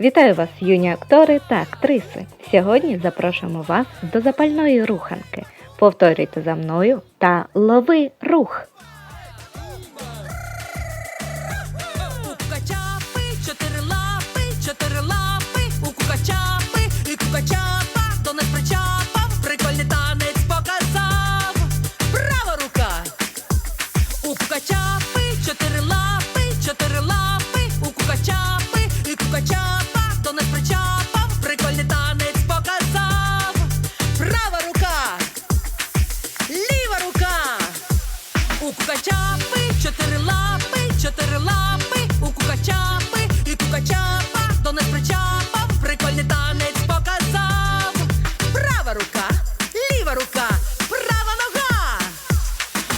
Вітаю вас, юні актори та актриси. Сьогодні запрошуємо вас до запальної руханки. Повторюйте за мною та лови рух. Чотири лапи, чотири лапи, У кукачапи чотири лапи, чотири лапи, у кукачапи і кукачапа до нас причапав, прикольний танець показав. Права рука, ліва рука, права нога.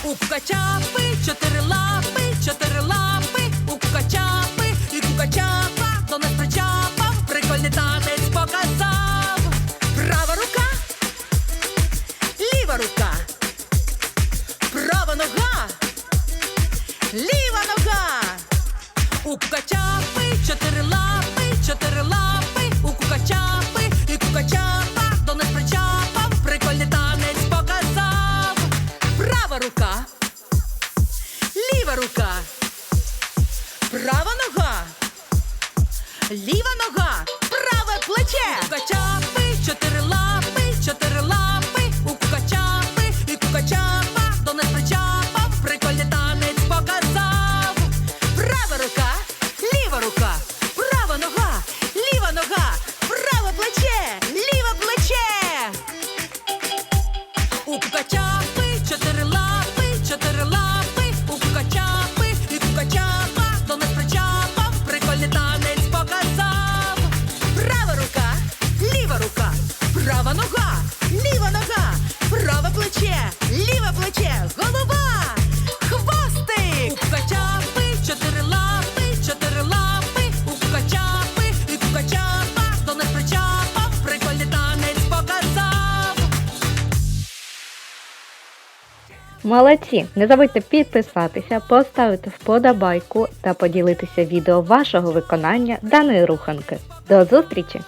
У кукачапи чотири лапи, чотири лапи, ліва нога. У кукачапи чотири лапи, чотири лапи, у кукачапи і кукачапа до нас причапав, прикольний танець показав. Права рука, ліва рука, права нога, ліва нога, кукачапи чотири лапи, чотири лапи, у кукачапи і кукачапа до нас причапав, прикольний танець показав. Права рука, ліва рука, права нога, ліва нога, праве плече, ліве плече, голова, Молодці! Не забудьте підписатися, поставити вподобайку та поділитися відео вашого виконання даної руханки. До зустрічі!